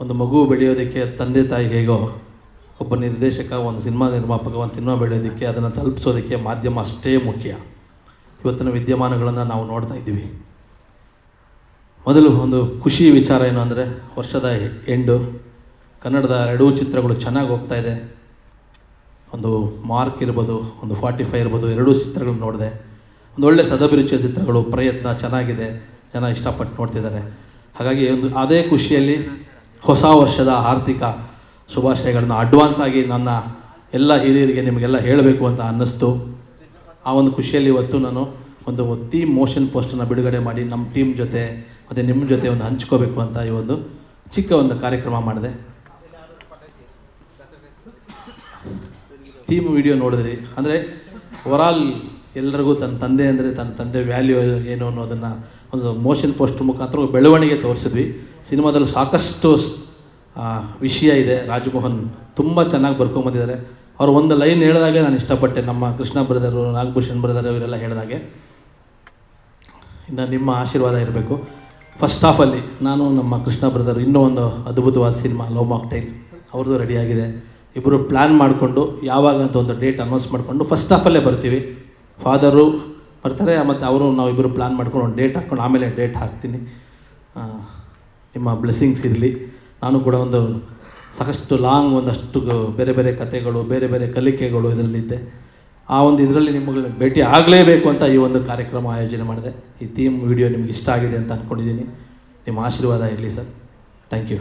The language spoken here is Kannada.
ಒಂದು ಮಗು ಬೆಳೆಯೋದಕ್ಕೆ ತಂದೆ ತಾಯಿ ಹೇಗೋ ಒಬ್ಬ ನಿರ್ದೇಶಕ, ಒಂದು ಸಿನಿಮಾ ನಿರ್ಮಾಪಕ, ಒಂದು ಸಿನಿಮಾ ಬೆಳೆಯೋದಕ್ಕೆ ಅದನ್ನು ತಲುಪಿಸೋದಕ್ಕೆ ಮಾಧ್ಯಮ ಅಷ್ಟೇ ಮುಖ್ಯ. ಇವತ್ತಿನ ವಿದ್ಯಮಾನಗಳನ್ನು ನಾವು ನೋಡ್ತಾ ಇದ್ದೀವಿ. ಮೊದಲು ಒಂದು ಖುಷಿ ವಿಚಾರ ಏನು ಅಂದರೆ, ವರ್ಷದ ಎಂಡು ಕನ್ನಡದ ಎರಡೂ ಚಿತ್ರಗಳು ಚೆನ್ನಾಗಿ ಹೋಗ್ತಾ ಇದೆ. ಒಂದು ಮಾರ್ಕ್ ಇರ್ಬೋದು, ಒಂದು ಫಾರ್ಟಿ ಫೈವ್ ಇರ್ಬೋದು, ಎರಡೂ ಚಿತ್ರಗಳು ನೋಡಿದೆ. ಒಂದು ಒಳ್ಳೆ ಸದಭಿರುಚಿಯ ಚಿತ್ರಗಳು, ಪ್ರಯತ್ನ ಚೆನ್ನಾಗಿದೆ, ಜನ ಇಷ್ಟಪಟ್ಟು ನೋಡ್ತಿದ್ದಾರೆ. ಹಾಗಾಗಿ ಒಂದು ಅದೇ ಖುಷಿಯಲ್ಲಿ ಹೊಸ ವರ್ಷದ ಆರ್ಥಿಕ ಶುಭಾಶಯಗಳನ್ನು ಅಡ್ವಾನ್ಸ್ ಆಗಿ ನನ್ನ ಎಲ್ಲ ಹಿರಿಯರಿಗೆ ನಿಮಗೆಲ್ಲ ಹೇಳಬೇಕು ಅಂತ ಅನ್ನಿಸ್ತು. ಆ ಒಂದು ಖುಷಿಯಲ್ಲಿ ಇವತ್ತು ನಾನು ಒಂದು ಥೀಮ್ ಮೋಷನ್ ಪೋಸ್ಟನ್ನು ಬಿಡುಗಡೆ ಮಾಡಿ ನಮ್ಮ ಟೀಮ್ ಜೊತೆ ಮತ್ತು ನಿಮ್ಮ ಜೊತೆ ಒಂದು ಹಂಚ್ಕೋಬೇಕು ಅಂತ ಈ ಒಂದು ಚಿಕ್ಕ ಒಂದು ಕಾರ್ಯಕ್ರಮ ಮಾಡಿದೆ. ಥೀಮ್ ವಿಡಿಯೋ ನೋಡಿದ್ರಿ. ಅಂದರೆ ಓವರಾಲ್ ಎಲ್ರಿಗೂ ತನ್ನ ತಂದೆ ಅಂದರೆ ತನ್ನ ತಂದೆ ವ್ಯಾಲ್ಯೂ ಏನು ಅನ್ನೋದನ್ನು ಒಂದು ಮೋಷನ್ ಪೋಸ್ಟ್ ಮುಖಾಂತರ ಬೆಳವಣಿಗೆ ತೋರಿಸಿದ್ವಿ. ಸಿನಿಮಾದಲ್ಲಿ ಸಾಕಷ್ಟು ವಿಷಯ ಇದೆ. ರಾಜಮೋಹನ್ ತುಂಬ ಚೆನ್ನಾಗಿ ಬರ್ಕೊಂಬಂದಿದ್ದಾರೆ ಅವ್ರು ಒಂದು ಲೈನ್ ಹೇಳಿದಾಗಲೇ ನಾನು ಇಷ್ಟಪಟ್ಟೆ ನಮ್ಮ ಕೃಷ್ಣ ಬ್ರದರು, ನಾಗಭೂಷಣ್ ಬ್ರದರು ಇವರೆಲ್ಲ ಹೇಳಿದಾಗೆ. ಇನ್ನು ನಿಮ್ಮ ಆಶೀರ್ವಾದ ಇರಬೇಕು. ಫಸ್ಟ್ ಹಾಫಲ್ಲಿ ನಾನು ನಮ್ಮ ಕೃಷ್ಣ ಬ್ರದರ್ ಇನ್ನೂ ಒಂದು ಅದ್ಭುತವಾದ ಸಿನಿಮಾ, ಲವ್ ಮಾಕ್ಟೈಲ್ ಅವ್ರದ್ದು ರೆಡಿಯಾಗಿದೆ ಇಬ್ಬರು ಪ್ಲ್ಯಾನ್ ಮಾಡಿಕೊಂಡು ಯಾವಾಗ ಅಂತ ಒಂದು ಡೇಟ್ ಅನೌನ್ಸ್ ಮಾಡಿಕೊಂಡು ಫಸ್ಟ್ ಹಾಫಲ್ಲೇ ಬರ್ತೀವಿ. ಫಾದರು ಬರ್ತಾರೆ, ಮತ್ತು ಅವರು ನಾವಿಬ್ಬರು ಪ್ಲ್ಯಾನ್ ಮಾಡ್ಕೊಂಡು ಒಂದು ಡೇಟ್ ಹಾಕ್ಕೊಂಡು ಆಮೇಲೆ ಡೇಟ್ ಹಾಕ್ತೀನಿ. ನಿಮ್ಮ ಬ್ಲೆಸ್ಸಿಂಗ್ಸ್ ಇರಲಿ. ನಾನು ಕೂಡ ಒಂದು ಸಾಕಷ್ಟು ಲಾಂಗ್ ಒಂದಷ್ಟು ಬೇರೆ ಬೇರೆ ಕಥೆಗಳು, ಬೇರೆ ಬೇರೆ ಕಲಿಕೆಗಳು ಇದರಲ್ಲಿದ್ದೆ ಆ ಒಂದು ಇದರಲ್ಲಿ ನಿಮಗೆ ಭೇಟಿ ಆಗಲೇಬೇಕು ಅಂತ ಈ ಒಂದು ಕಾರ್ಯಕ್ರಮ ಆಯೋಜನೆ ಮಾಡಿದೆ. ಈ ಥೀಮ್ ವಿಡಿಯೋ ನಿಮ್ಗೆ ಇಷ್ಟ ಆಗಿದೆ ಅಂತ ಅಂದ್ಕೊಂಡಿದ್ದೀನಿ ನಿಮ್ಮ ಆಶೀರ್ವಾದ ಇರಲಿ ಸರ್. Thank you